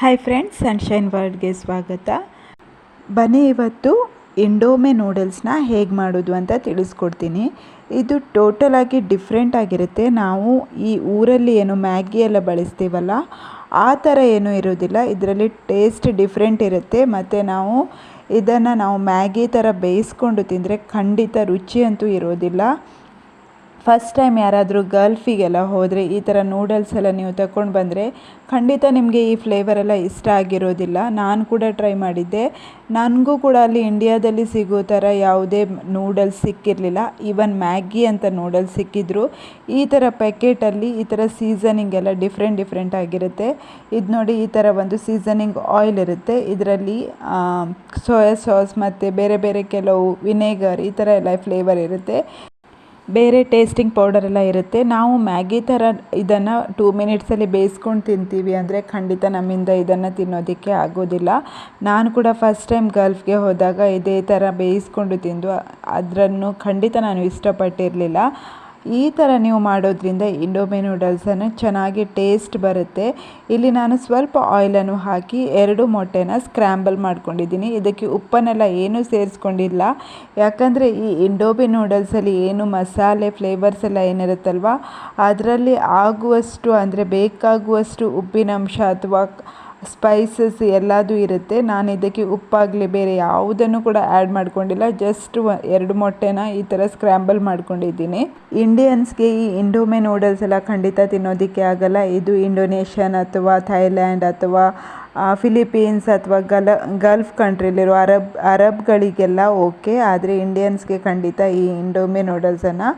Hi friends sunshine ವರ್ಲ್ಡ್ಗೆ ಸ್ವಾಗತ. ಬನ್ನಿ ಇವತ್ತು ಇಂಡೋಮೆ ನೂಡಲ್ಸ್ನ ಹೇಗೆ ಮಾಡೋದು ಅಂತ ತಿಳಿಸ್ಕೊಡ್ತೀನಿ. ಇದು ಟೋಟಲ್ ಆಗಿ ಡಿಫ್ರೆಂಟ್ ಆಗಿರುತ್ತೆ. ನಾವು ಈ ಊರಲ್ಲಿ ಏನು ಮ್ಯಾಗಿ ಎಲ್ಲ ಬಳಸ್ತೀವಲ್ಲ, ಆ ಥರ ಏನೂ ಇರೋದಿಲ್ಲ. ಇದರಲ್ಲಿ ಟೇಸ್ಟ್ ಡಿಫ್ರೆಂಟ್ ಇರುತ್ತೆ. ಮತ್ತು ನಾವು ಇದನ್ನು ನಾವು ಮ್ಯಾಗಿ ಥರ ಬೇಯಿಸ್ಕೊಂಡು ತಿಂದರೆ ಖಂಡಿತ ರುಚಿ ಅಂತೂ ಇರೋದಿಲ್ಲ. ಫಸ್ಟ್ ಟೈಮ್ ಯಾರಾದರೂ ಗಲ್ಫಿಗೆಲ್ಲ ಹೋದರೆ ಈ ಥರ ನೂಡಲ್ಸ್ ಎಲ್ಲ ನೀವು ತಗೊಂಡು ಬಂದರೆ ಖಂಡಿತ ನಿಮಗೆ ಈ ಫ್ಲೇವರ್ ಎಲ್ಲ ಇಷ್ಟ ಆಗಿರೋದಿಲ್ಲ. ನಾನು ಕೂಡ ಟ್ರೈ ಮಾಡಿದ್ದೆ. ನನಗೂ ಕೂಡ ಅಲ್ಲಿ ಇಂಡಿಯಾದಲ್ಲಿ ಸಿಗೋ ಥರ ಯಾವುದೇ ನೂಡಲ್ಸ್ ಸಿಕ್ಕಿರಲಿಲ್ಲ. ಈವನ್ ಮ್ಯಾಗಿ ಅಂತ ನೂಡಲ್ಸ್ ಸಿಕ್ಕಿದ್ರು. ಈ ಥರ ಪ್ಯಾಕೆಟಲ್ಲಿ ಈ ಥರ ಸೀಸನಿಂಗ್ ಎಲ್ಲ ಡಿಫ್ರೆಂಟ್ ಡಿಫ್ರೆಂಟ್ ಆಗಿರುತ್ತೆ. ಇದು ನೋಡಿ ಈ ಥರ ಒಂದು ಸೀಸನಿಂಗ್ ಆಯಿಲ್ ಇರುತ್ತೆ. ಇದರಲ್ಲಿ ಸೋಯಾ ಸಾಸ್ ಮತ್ತು ಬೇರೆ ಬೇರೆ ಕೆಲವು ವಿನೆಗರ್ ಈ ಥರ ಎಲ್ಲ ಫ್ಲೇವರ್ ಇರುತ್ತೆ. ಬೇರೆ ಟೇಸ್ಟಿಂಗ್ ಪೌಡರ್ ಎಲ್ಲ ಇರುತ್ತೆ. ನಾವು ಮ್ಯಾಗಿ ಥರ ಇದನ್ನು ಟೂ ಮಿನಿಟ್ಸಲ್ಲಿ ಬೇಯಿಸ್ಕೊಂಡು ತಿಂತೀವಿ ಅಂದರೆ ಖಂಡಿತ ನಮ್ಮಿಂದ ಇದನ್ನು ತಿನ್ನೋದಕ್ಕೆ ಆಗೋದಿಲ್ಲ. ನಾನು ಕೂಡ ಫಸ್ಟ್ ಟೈಮ್ ಗಲ್ಫ್ಗೆ ಹೋದಾಗ ಇದೇ ಥರ ಬೇಯಿಸ್ಕೊಂಡು ತಿಂದು ಅದರನ್ನು ಖಂಡಿತ ನಾನು ಇಷ್ಟಪಟ್ಟಿರಲಿಲ್ಲ. ಈ ಥರ ನೀವು ಮಾಡೋದ್ರಿಂದ ಇಂಡೋಮಿ ನೂಡಲ್ಸನ್ನು ಚೆನ್ನಾಗಿ ಟೇಸ್ಟ್ ಬರುತ್ತೆ. ಇಲ್ಲಿ ನಾನು ಸ್ವಲ್ಪ ಆಯಿಲನ್ನು ಹಾಕಿ ಎರಡು ಮೊಟ್ಟೆನ ಸ್ಕ್ರ್ಯಾಂಬಲ್ ಮಾಡ್ಕೊಂಡಿದ್ದೀನಿ. ಇದಕ್ಕೆ ಉಪ್ಪನ್ನೆಲ್ಲ ಏನೂ ಸೇರಿಸ್ಕೊಂಡಿಲ್ಲ. ಯಾಕಂದರೆ ಈ ಇಂಡೋಬಿ ನೂಡಲ್ಸಲ್ಲಿ ಏನು ಮಸಾಲೆ ಫ್ಲೇವರ್ಸ್ ಎಲ್ಲ ಏನಿರುತ್ತಲ್ವ, ಅದರಲ್ಲಿ ಆಗುವಷ್ಟು ಅಂದರೆ ಬೇಕಾಗುವಷ್ಟು ಉಪ್ಪಿನಂಶ ಅಥವಾ ಸ್ಪೈಸಸ್ ಎಲ್ಲದೂ ಇರುತ್ತೆ. ನಾನು ಇದಕ್ಕೆ ಉಪ್ಪಾಗಲಿ ಬೇರೆ ಯಾವುದನ್ನು ಕೂಡ ಆ್ಯಡ್ ಮಾಡ್ಕೊಂಡಿಲ್ಲ. ಜಸ್ಟ್ ಎರಡು ಮೊಟ್ಟೆನ ಈ ಥರ ಸ್ಕ್ರ್ಯಾಂಬಲ್ ಮಾಡ್ಕೊಂಡಿದ್ದೀನಿ. ಇಂಡಿಯನ್ಸ್ಗೆ ಈ ಇಂಡೋಮೆ ನೂಡಲ್ಸ್ ಎಲ್ಲ ಖಂಡಿತ ತಿನ್ನೋದಕ್ಕೆ ಆಗಲ್ಲ. ಇದು ಇಂಡೋನೇಷ್ಯನ್ ಅಥವಾ ಥೈಲ್ಯಾಂಡ್ ಅಥವಾ ಫಿಲಿಪೀನ್ಸ್ ಅಥವಾ ಗಲ, ಗಲ್ಫ್ ಕಂಟ್ರಿಲಿರೋ ಅರಬ್, ಅರಬ್ಗಳಿಗೆಲ್ಲ ಓಕೆ, ಆದರೆ ಇಂಡಿಯನ್ಸ್ಗೆ ಖಂಡಿತ ಈ ಇಂಡೋಮಿ ನೂಡಲ್ಸನ್ನು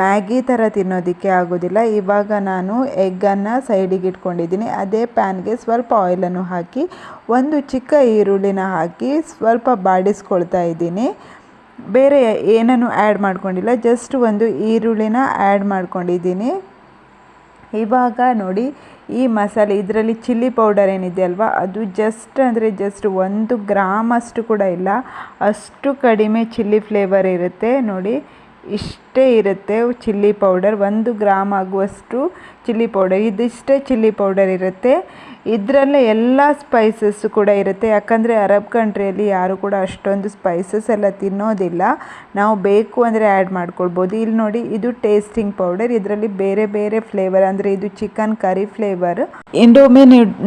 ಮ್ಯಾಗಿ ಥರ ತಿನ್ನೋದಕ್ಕೆ ಆಗೋದಿಲ್ಲ. ಇವಾಗ ನಾನು ಎಗ್ಗನ್ನು ಸೈಡಿಗೆ ಇಟ್ಕೊಂಡಿದ್ದೀನಿ. ಅದೇ ಪ್ಯಾನ್ಗೆ ಸ್ವಲ್ಪ ಆಯಿಲನ್ನು ಹಾಕಿ, ಒಂದು ಚಿಕ್ಕ ಈರುಳ್ಳಿನ ಹಾಕಿ ಸ್ವಲ್ಪ ಬಾಡಿಸ್ಕೊಳ್ತಾ ಇದ್ದೀನಿ. ಬೇರೆ ಏನನ್ನು ಆ್ಯಡ್ ಮಾಡ್ಕೊಂಡಿಲ್ಲ, ಜಸ್ಟ್ ಒಂದು ಈರುಳ್ಳಿನ ಆ್ಯಡ್ ಮಾಡ್ಕೊಂಡಿದ್ದೀನಿ. ಇವಾಗ ನೋಡಿ ಈ ಮಸಾಲೆ, ಇದರಲ್ಲಿ ಚಿಲ್ಲಿ ಪೌಡರ್ ಏನಿದೆ ಅಲ್ವಾ? ಅದು ಜಸ್ಟ್ ಅಂದರೆ ಜಸ್ಟ್ ಒಂದು ಗ್ರಾಮ್ ಅಷ್ಟು ಕೂಡ ಇಲ್ಲ. ಅಷ್ಟು ಕಡಿಮೆ ಚಿಲ್ಲಿ ಫ್ಲೇವರ್ ಇರುತ್ತೆ. ನೋಡಿ ಇಷ್ಟೇ ಇರುತ್ತೆ ಚಿಲ್ಲಿ ಪೌಡರ್. ಒಂದು ಗ್ರಾಮ್ ಆಗುವಷ್ಟು ಚಿಲ್ಲಿ ಪೌಡರ್. ಇದಿಷ್ಟೇ ಚಿಲ್ಲಿ ಪೌಡರ್ ಇರುತ್ತೆ. ಇದರಲ್ಲೇ ಎಲ್ಲ ಸ್ಪೈಸಸ್ ಕೂಡ ಇರುತ್ತೆ. ಯಾಕಂದರೆ ಅರಬ್ ಕಂಟ್ರಿಯಲ್ಲಿ ಯಾರು ಕೂಡ ಅಷ್ಟೊಂದು ಸ್ಪೈಸಸ್ ಎಲ್ಲ ತಿನ್ನೋದಿಲ್ಲ. ನಾವು ಬೇಕು ಅಂದರೆ ಆ್ಯಡ್ ಮಾಡ್ಕೊಳ್ಬೋದು. ಇಲ್ಲಿ ನೋಡಿ, ಇದು ಟೇಸ್ಟಿಂಗ್ ಪೌಡರ್ ಇದರಲ್ಲಿ ಬೇರೆ ಬೇರೆ ಫ್ಲೇವರ್ ಅಂದರೆ ಇದು ಚಿಕನ್ ಕರಿ ಫ್ಲೇವರ್ ಇಂಡೋಮಿ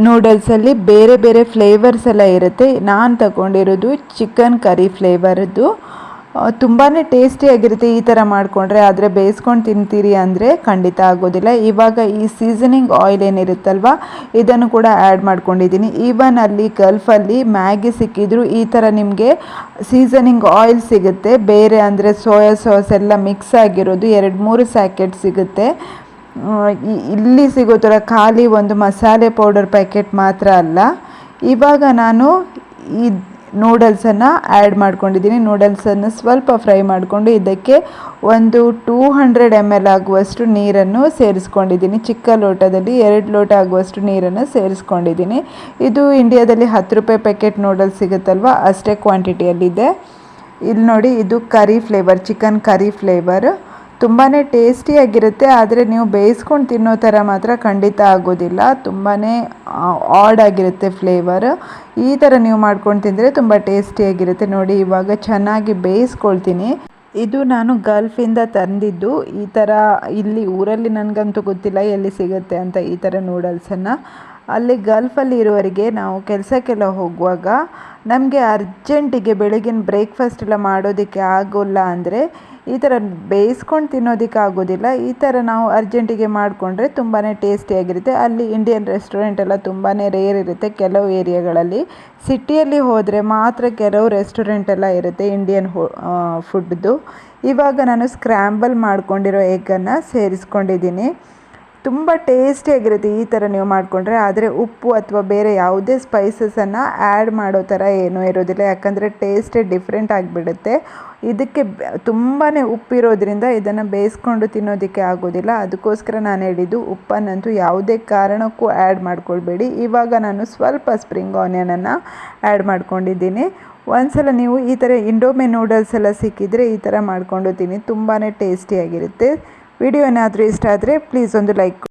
ನೂಡಲ್ಸಲ್ಲಿ ಬೇರೆ ಬೇರೆ ಫ್ಲೇವರ್ಸ್ ಎಲ್ಲ ಇರುತ್ತೆ. ನಾನು ತಗೊಂಡಿರೋದು ಚಿಕನ್ ಕರಿ ಫ್ಲೇವರ್ದು ತುಂಬಾ ಟೇಸ್ಟಿಯಾಗಿರುತ್ತೆ ಈ ಥರ ಮಾಡಿಕೊಂಡ್ರೆ. ಆದರೆ ಬೇಯಿಸ್ಕೊಂಡು ತಿಂತೀರಿ ಅಂದರೆ ಖಂಡಿತ ಆಗೋದಿಲ್ಲ. ಇವಾಗ ಈ ಸೀಸನಿಂಗ್ ಆಯಿಲ್ ಏನಿರುತ್ತಲ್ವ, ಇದನ್ನು ಕೂಡ ಆ್ಯಡ್ ಮಾಡ್ಕೊಂಡಿದ್ದೀನಿ. ಈವನ್ ಅಲ್ಲಿ ಗಲ್ಫಲ್ಲಿ ಮ್ಯಾಗಿ ಸಿಕ್ಕಿದ್ರು ಈ ಥರ ನಿಮಗೆ ಸೀಸನಿಂಗ್ ಆಯಿಲ್ ಸಿಗುತ್ತೆ. ಬೇರೆ ಅಂದರೆ ಸೋಯಾ ಸಾಸ್ ಎಲ್ಲ ಮಿಕ್ಸ್ ಆಗಿರೋದು ಎರಡು ಮೂರು ಸ್ಯಾಕೆಟ್ ಸಿಗುತ್ತೆ. ಇಲ್ಲಿ ಸಿಗೋ ಥರ ಖಾಲಿ ಒಂದು ಮಸಾಲೆ ಪೌಡರ್ ಪ್ಯಾಕೆಟ್ ಮಾತ್ರ ಅಲ್ಲ. ಇವಾಗ ನಾನು ಈ ನೂಡಲ್ಸನ್ನು ಆ್ಯಡ್ ಮಾಡ್ಕೊಂಡಿದ್ದೀನಿ. ನೂಡಲ್ಸನ್ನು ಸ್ವಲ್ಪ ಫ್ರೈ ಮಾಡಿಕೊಂಡು ಇದಕ್ಕೆ ಒಂದು ಟೂ ಹಂಡ್ರೆಡ್ ಎಂ ಎಲ್ ಆಗುವಷ್ಟು ನೀರನ್ನು ಸೇರಿಸ್ಕೊಂಡಿದ್ದೀನಿ. ಚಿಕ್ಕ ಲೋಟದಲ್ಲಿ ಎರಡು ಲೋಟ ಆಗುವಷ್ಟು ನೀರನ್ನು ಸೇರಿಸ್ಕೊಂಡಿದ್ದೀನಿ. ಇದು ಇಂಡಿಯಾದಲ್ಲಿ ಹತ್ತು ರೂಪಾಯಿ ಪ್ಯಾಕೆಟ್ ನೂಡಲ್ಸ್ ಸಿಗುತ್ತಲ್ವ? ಅಷ್ಟೇ ಕ್ವಾಂಟಿಟಿಯಲ್ಲಿದೆ ಇಲ್ಲಿ ನೋಡಿ, ಇದು curry flavour chicken curry flavour ತುಂಬಾ ಟೇಸ್ಟಿಯಾಗಿರುತ್ತೆ ಆದರೆ ನೀವು ಬೇಯಿಸ್ಕೊಂಡು ತಿನ್ನೋ ಥರ ಮಾತ್ರ ಖಂಡಿತ ಆಗೋದಿಲ್ಲ. ತುಂಬಾ ಆಡ್ ಆಗಿರುತ್ತೆ ಫ್ಲೇವರ್ ಈ ಥರ ನೀವು ಮಾಡ್ಕೊಂಡು ತಿಂದರೆ ತುಂಬ ಟೇಸ್ಟಿಯಾಗಿರುತ್ತೆ ನೋಡಿ, ಇವಾಗ ಚೆನ್ನಾಗಿ ಬೇಯಿಸ್ಕೊಳ್ತೀನಿ. ಇದು ನಾನು ಗಲ್ಫಿಂದ ತಂದಿದ್ದು. ಈ ಥರ ಇಲ್ಲಿ ಊರಲ್ಲಿ ನನಗಂತೂ ಗೊತ್ತಿಲ್ಲ ಎಲ್ಲಿ ಸಿಗುತ್ತೆ ಅಂತ ಈ ಥರ ನೂಡಲ್ಸನ್ನು ಅಲ್ಲಿ ಗಲ್ಫಲ್ಲಿ ಇರುವವರಿಗೆ ನಾವು ಕೆಲಸಕ್ಕೆಲ್ಲ ಹೋಗುವಾಗ ನಮಗೆ ಅರ್ಜೆಂಟಿಗೆ ಬೆಳಗಿನ ಬ್ರೇಕ್ಫಾಸ್ಟ್ ಎಲ್ಲ ಮಾಡೋದಕ್ಕೆ ಆಗೋಲ್ಲ ಅಂದರೆ ಈ ಥರ ಬೇಯಿಸ್ಕೊಂಡು ತಿನ್ನೋದಕ್ಕೆ ಆಗೋದಿಲ್ಲ ಈ ಥರ ನಾವು ಅರ್ಜೆಂಟಿಗೆ ಮಾಡಿಕೊಂಡ್ರೆ ತುಂಬಾ ಟೇಸ್ಟಿಯಾಗಿರುತ್ತೆ. ಅಲ್ಲಿ ಇಂಡಿಯನ್ ರೆಸ್ಟೋರೆಂಟ್ ಎಲ್ಲ ತುಂಬಾ ರೇರ್ ಇರುತ್ತೆ ಕೆಲವು ಏರಿಯಾಗಳಲ್ಲಿ. ಸಿಟಿಯಲ್ಲಿ ಹೋದರೆ ಮಾತ್ರ ಕೆಲವು ರೆಸ್ಟೋರೆಂಟ್ ಎಲ್ಲ ಇರುತ್ತೆ ಇಂಡಿಯನ್ ಫುಡ್ದು ಇವಾಗ ನಾನು ಸ್ಕ್ರ್ಯಾಂಬಲ್ ಮಾಡ್ಕೊಂಡಿರೋ ಎಗ್ಗನ್ನು ಸೇರಿಸ್ಕೊಂಡಿದ್ದೀನಿ. ತುಂಬ ಟೇಸ್ಟಿಯಾಗಿರುತ್ತೆ ಈ ಥರ ನೀವು ಮಾಡಿಕೊಂಡ್ರೆ. ಆದರೆ ಉಪ್ಪು ಅಥವಾ ಬೇರೆ ಯಾವುದೇ ಸ್ಪೈಸಸನ್ನು ಆ್ಯಡ್ ಮಾಡೋ ಥರ ಏನೂ ಇರೋದಿಲ್ಲ. ಯಾಕಂದರೆ ಟೇಸ್ಟೇ ಡಿಫ್ರೆಂಟ್ ಆಗಿಬಿಡುತ್ತೆ. ಇದಕ್ಕೆ ತುಂಬಾ ಉಪ್ಪಿರೋದ್ರಿಂದ ಇದನ್ನು ಬೇಯಿಸ್ಕೊಂಡು ತಿನ್ನೋದಕ್ಕೆ ಆಗೋದಿಲ್ಲ. ಅದಕ್ಕೋಸ್ಕರ ನಾನು ಹೇಳಿದ್ದು ಉಪ್ಪನ್ನಂತೂ ಯಾವುದೇ ಕಾರಣಕ್ಕೂ ಆ್ಯಡ್ ಮಾಡ್ಕೊಳ್ಬೇಡಿ. ಇವಾಗ ನಾನು ಸ್ವಲ್ಪ ಸ್ಪ್ರಿಂಗ್ ಆನಿಯನನ್ನು ಆ್ಯಡ್ ಮಾಡ್ಕೊಂಡಿದ್ದೀನಿ. ಒಂದ್ಸಲ ನೀವು ಈ ಥರ ಇಂಡೋಮೆ ನೂಡಲ್ಸ್ ಎಲ್ಲ ಸಿಕ್ಕಿದರೆ ಈ ಥರ ಮಾಡಿಕೊಂಡು ತಿನ್ನಿ. ತುಂಬಾ ಟೇಸ್ಟಿಯಾಗಿರುತ್ತೆ ವಿಡಿಯೋ ಏನಾದರೂ ಇಷ್ಟ ಆದರೆ ಪ್ಲೀಸ್ ಒಂದು ಲೈಕ್